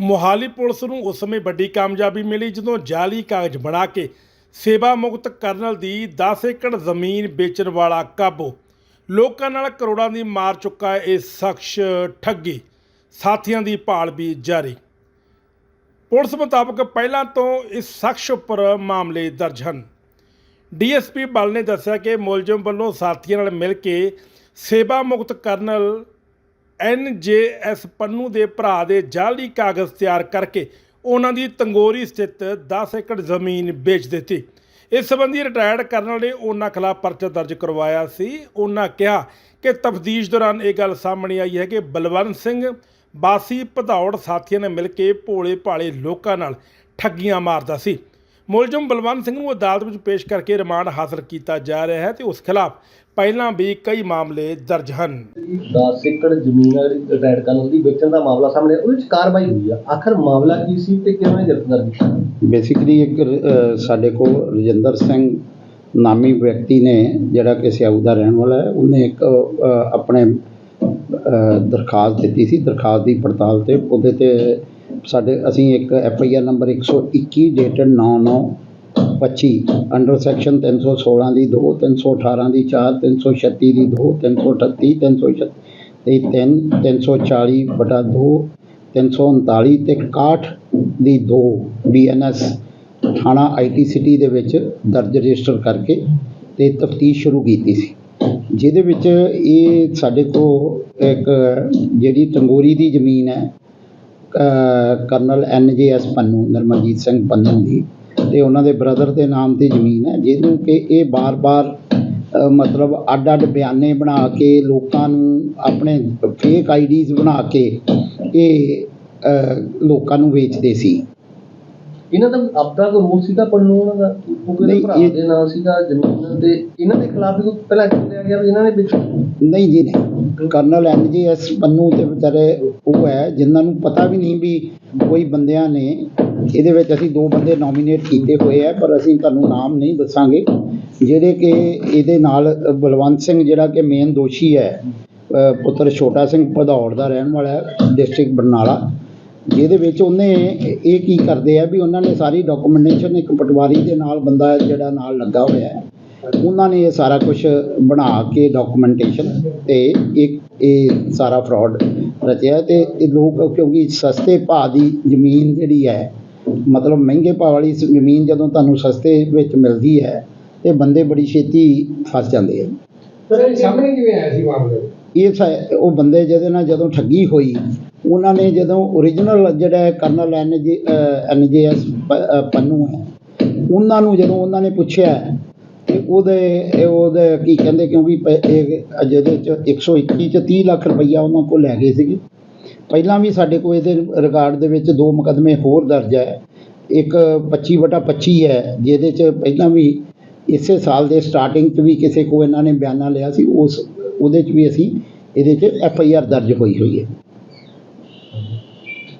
Mohali police ਨੂੰ ਉਸ ਸਮੇਂ ਵੱਡੀ ਕਾਮਯਾਬੀ ਮਿਲੀ ਜਦੋਂ ਜਾਲੀ ਕਾਗਜ਼ ਬਣਾ ਕੇ ਸੇਵਾ ਮੁਕਤ ਕਰਨਲ ਦੀ 10 ਏਕੜ ਜ਼ਮੀਨ ਵੇਚਣ ਵਾਲਾ ਕਾਬੂ। ਲੋਕਾਂ ਨਾਲ ਕਰੋੜਾਂ ਦੀ ਮਾਰ ਚੁੱਕਾ ਇਹ ਸ਼ਖਸ ਠੱਗੀ। ਸਾਥੀਆਂ ਦੀ ਭਾਲ ਵੀ ਜਾਰੀ। ਪੁਲਿਸ ਮੁਤਾਬਕ ਪਹਿਲਾਂ ਤੋਂ ਇਸ ਸ਼ਖਸ ਉੱਪਰ ਮਾਮਲੇ ਦਰਜ ਹਨ। ਡੀਐਸਪੀ ਬਲ ਨੇ ਦੱਸਿਆ ਕਿ ਮੁਲਜ਼ਮ ਵੱਲੋਂ ਸਾਥੀਆਂ ਨਾਲ ਮਿਲ ਕੇ ਸੇਵਾ ਮੁਕਤ ਕਰਨਲ ਐਨਜੇਐਸ ਪੰਨੂ ਦੇ ਭਰਾ ਦੇ ਜਾਲੀ ਕਾਗਜ਼ ਤਿਆਰ ਕਰਕੇ ਉਹਨਾਂ ਦੀ ਤੰਗੋਰੀ ਸਥਿਤ 10 ਏਕੜ ਜ਼ਮੀਨ ਵੇਚ ਦਿੱਤੀ। ਇਸ ਸੰਬੰਧੀ ਰਿਟਾਇਰਡ ਕਰਨਲ ਨੇ ਉਹਨਾਂ ਖਿਲਾਫ ਪਰਚਾ ਦਰਜ ਕਰਵਾਇਆ ਸੀ। ਉਹਨਾਂ ਕਿਹਾ ਕਿ ਤਫਤੀਸ਼ ਦੌਰਾਨ ਇਹ ਗੱਲ ਸਾਹਮਣੇ ਆਈ ਹੈ ਕਿ ਬਲਵੰਤ ਸਿੰਘ ਬਾਸੀ ਭਦੌੜ ਸਾਥੀਆਂ ਨੇ ਮਿਲ ਕੇ ਭੋਲੇ ਭਾਲੇ ਲੋਕਾਂ ਨਾਲ ਠੱਗੀਆਂ ਮਾਰਦਾ ਸੀ। ਮੁਲਜ਼ਮ ਬਲਵੰਤ ਸਿੰਘ ਨੂੰ ਅਦਾਲਤ ਵਿੱਚ ਪੇਸ਼ ਕਰਕੇ ਰਿਮਾਂਡ ਹਾਸਲ ਕੀਤਾ ਜਾ ਰਿਹਾ ਹੈ ਤੇ ਉਸ ਖਿਲਾਫ ਪਹਿਲਾਂ ਵੀ ਕਈ ਮਾਮਲੇ ਦਰਜ ਹਨ। 10 ਏਕੜ ਜ਼ਮੀਨ ਰਿਟਾਇਰ ਕਰਨ ਦੀ ਵੇਚਣ ਦਾ ਮਾਮਲਾ ਸਾਹਮਣੇ ਉਹਦੇ ਵਿੱਚ ਕਾਰਵਾਈ ਹੋਈ ਆ। ਆਖਰ ਮਾਮਲਾ ਕੀ ਸੀ ਤੇ ਕਿਵੇਂ ਗ੍ਰਿਫਤਾਰ ਕੀਤਾ? ਬੇਸਿਕਲੀ ਇੱਕ ਅ, ਸਾਡੇ ਕੋਲ ਰਜਿੰਦਰ ਸਿੰਘ ਨਾਮੀ ਵਿਅਕਤੀ ਨੇ ਜਿਹੜਾ ਕਿ ਸਿਆਊ ਦਾ ਰਹਿਣ ਵਾਲਾ ਹੈ ਉਹਨੇ ਇੱਕ ਅ, ਆਪਣੇ ਅ, ਦਰਖਾਸਤ ਦਿੱਤੀ ਸੀ ਦਰਖਾਸਤ ਦੀ ਪੜਤਾਲ ਤੇ ਉਹਦੇ ਤੇ ਸਾਡੇ ਅਸੀਂ ਇੱਕ F I R number 121 dated 99 25 under section 316 ਦੀ 2 318 ਦੀ 4 336 ਦੀ 2 338 336 ਤੇ 3 340 ਬਟਾ 2 339 ਤੇ 61 ਦੀ 2 ਬੀਐਨਐਸ ਥਾਣਾ ਆਈਟੀ ਸਿਟੀ ਦੇ ਵਿੱਚ ਦਰਜ ਰਜਿਸਟਰ ਕਰਕੇ ਤੇ ਤਫਤੀਸ਼ ਸ਼ੁਰੂ ਕੀਤੀ ਸੀ। ਜਿਹਦੇ ਵਿੱਚ ਇਹ ਸਾਡੇ ਕੋਲ ਇੱਕ ਜਿਹੜੀ ਟੰਗੋਰੀ ਦੀ ਜ਼ਮੀਨ ਹੈ ਕਰਨਲ ਅ, ਕਰਨਲ ਐਨਜੇਐਸ ਪੰਨੂ ਨਰਮਨਜੀਤ ਸਿੰਘ ਪੰਨੂ ਦੀ ਅਤੇ ਉਹਨਾਂ ਦੇ ਬ੍ਰਦਰ ਦੇ ਨਾਮ ਤੇ ਜ਼ਮੀਨ ਹੈ ਜਿਹਨੂੰ ਕਿ ਇਹ ਵਾਰ ਵਾਰ ਮਤਲਬ ਅੱਡ-ਅੱਡ ਬਿਆਨੇ ਬਣਾ ਕੇ ਲੋਕਾਂ ਨੂੰ ਆਪਣੇ ਫੇਕ ਆਈ ਡੀਜ਼ ਬਣਾ ਕੇ ਇਹ ਲੋਕਾਂ ਨੂੰ ਵੇਚਦੇ ਸੀ। ਇਹਨਾਂ ਦਾ ਆਪਦਾ ਕੋਈ ਰੋਲ ਸੀਗਾ ਪੰਨੂ ਉਹਨਾਂ ਦਾ? ਨਹੀਂ, ਇਹਦੇ ਭਰਾ ਇਹ- ਦੇ ਨਾਂ ਸੀਗਾ ਜ਼ਮੀਨ ਤੇ ਇਹਨਾਂ ਦੇ ਖਿਲਾਫ ਵੀ ਕੋਈ ਪਹਿਲਾਂ ਐਕਸ਼ਨ ਲਿਆ ਗਿਆ ਵੀ ਇਹਨਾਂ ਨੇ ਵੇਚੀ? ਨਹੀਂ ਜੀ ਨਹੀਂ। ਕਰਨਲ ਐਨਜੀਐਸ ਪੰਨੂ ਤੇ ਵਿਚਾਰੇ ਉਹ ਹੈ ਜਿਨ੍ਹਾਂ ਨੂੰ ਪਤਾ ਵੀ ਨਹੀਂ ਵੀ ਕੋਈ ਬੰਦਿਆਂ ਨੇ ਇਹਦੇ ਵਿੱਚ ਅਸੀਂ ਦੋ ਬੰਦੇ ਨੋਮੀਨੇਟ ਕੀਤੇ ਹੋਏ ਆ ਪਰ ਅਸੀਂ ਤੁਹਾਨੂੰ ਨਾਮ ਨਹੀਂ ਦੱਸਾਂਗੇ ਜਿਹੜੇ ਕਿ ਇਹਦੇ ਨਾਲ ਅ, ਬਲਵੰਤ ਸਿੰਘ ਜਿਹੜਾ ਕਿ ਮੇਨ ਦੋਸ਼ੀ ਹੈ ਅ, ਪੁੱਤਰ ਛੋਟਾ ਸਿੰਘ ਭਦੌੜ ਦਾ ਰਹਿਣ ਵਾਲਾ ਹੈ ਡਿਸਟ੍ਰਿਕਟ ਬਰਨਾਲਾ। ਜਿਹਦੇ ਵਿੱਚ ਉਹਨੇ ਇਹ ਕੀ ਕਰਦੇ ਆ ਵੀ ਉਹਨਾਂ ਨੇ ਸਾਰੀ ਡਾਕੂਮੈਂਟੇਸ਼ਨ ਇੱਕ ਪਟਵਾਰੀ ਦੇ ਨਾਲ ਬੰਦਾ ਜਿਹੜਾ ਨਾਲ ਲੱਗਾ ਹੋਇਆ ਹੈ। ਉਹਨਾਂ ਨੇ ਇਹ ਸਾਰਾ ਕੁਝ ਬਣਾ ਕੇ ਡਾਕੂਮੈਂਟੇਸ਼ਨ ਤੇ ਇੱਕ ਇਹ ਸਾਰਾ ਫਰਾਡ ਰਚਿਆ ਤੇ ਇਹ ਲੋਕ ਕਿਉਂਕਿ ਸਸਤੇ ਭਾਅ ਦੀ ਜ਼ਮੀਨ ਜਿਹੜੀ ਹੈ ਮਤਲਬ ਮਹਿੰਗੇ ਭਾਅ ਵਾਲੀ ਜ਼ਮੀਨ ਜਦੋਂ ਤੁਹਾਨੂੰ ਸਸਤੇ ਵਿੱਚ ਮਿਲਦੀ ਹੈ ਤੇ ਬੰਦੇ ਬੜੀ ਛੇਤੀ ਫਸ ਜਾਂਦੇ ਆ। ਸਰ ਇਹ ਸਾਹਮਣੇ ਕਿਵੇਂ ਆਇਆ ਸੀ ਮਾਮਲੇ? ਇਹ ਉਹ ਬੰਦੇ ਜਿਹਦੇ ਨਾਲ ਜਦੋਂ ਠੱਗੀ ਹੋਈ ਉਹਨਾਂ ਨੇ ਜਦੋਂ ਓਰੀਜਨਲ ਜਿਹੜਾ ਕਰਨਲ ਐਨ ਜੀ ਐਨ ਜੇ ਐਸ ਪੰਨੂ ਹੈ, ਉਹਨਾਂ ਨੂੰ ਜਦੋਂ ਉਹਨਾਂ ਨੇ ਪੁੱਛਿਆ ਤੇ ਉਹਦੇ ਉਹਦੇ ਕੀ ਕਹਿੰਦੇ ਕਿਉਂਕਿ ਪ- ਇਹ ਜਿਹਦੇ ਚ 121 ਚ 30 ਲੱਖ ਰੁਪਈਆ ਉਹਨਾਂ ਕੋਲ ਲੈ ਗਏ ਸੀਗੇ। ਪਹਿਲਾਂ ਵੀ ਸਾਡੇ ਕੋਲ ਇਹਦੇ ਰਿਕਾਰਡ ਦੇ ਵਿੱਚ ਦੋ ਮੁਕੱਦਮੇ ਹੋਰ ਦਰਜ ਹੈ। ਇੱਕ 25 ਵਟਾ 25 ਹੈ, ਜਿਹਦੇ ਚ ਪਹਿਲਾਂ ਵੀ ਇਸੇ ਸਾਲ ਦੇ ਸਟਾਰਟਿੰਗ 'ਚ ਵੀ ਕਿਸੇ ਕੋ ਇਹਨਾਂ ਨੇ ਬਿਆਨਾ ਲਿਆ ਸੀ, ਉਸ, ਉਹਦੇ 'ਚ ਵੀ ਅਸੀਂ ਇਹਦੇ 'ਚ ਐਫ ਆਈ ਆਰ ਦਰਜ ਹੋਈ ਹੋਈ ਹੈ।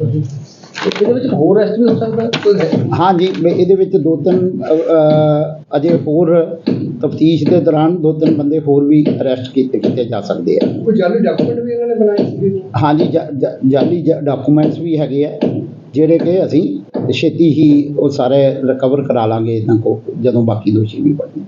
ਇਹਦੇ ਵਿੱਚ ਹੋਰ ਅਰੈਸਟ ਵੀ ਹੋ ਸਕਦਾ? ਕੋਈ ਹੈ ਹਾਂਜੀ ਮੈਂ ਇਹਦੇ ਵਿੱਚ ਦੋ ਤਿੰਨ ਅ, ਅ, ਅਜੇ ਹੋਰ ਤਫਤੀਸ਼ ਦੇ ਦੌਰਾਨ ਦੋ ਤਿੰਨ ਬੰਦੇ ਹੋਰ ਵੀ ਅਰੈਸਟ ਕੀਤੇ ਕੀਤੇ ਜਾ ਸਕਦੇ ਆ। ਕੋਈ ਜਾਲੀ ਡਾਕੂਮੈਂਟ ਵੀ ਇਹਨਾਂ ਨੇ ਬਣਾਏ ਸੀ ਹਾਂਜੀ ਜਾ- ਜਾ- ਜਾਲੀ ਡਾਕੂਮੈਂਟਸ ਵੀ ਹੈਗੇ ਆ ਜਿਹੜੇ ਕਿ ਅਸੀਂ ਛੇਤੀ ਹੀ ਉਹ ਸਾਰੇ ਰਿਕਵਰ ਕਰਾ ਲਾਂਗੇ ਇਹਨਾਂ ਕੋ ਜਦੋਂ ਬਾਕੀ ਦੋਸ਼ੀ ਵੀ ਬਣਨ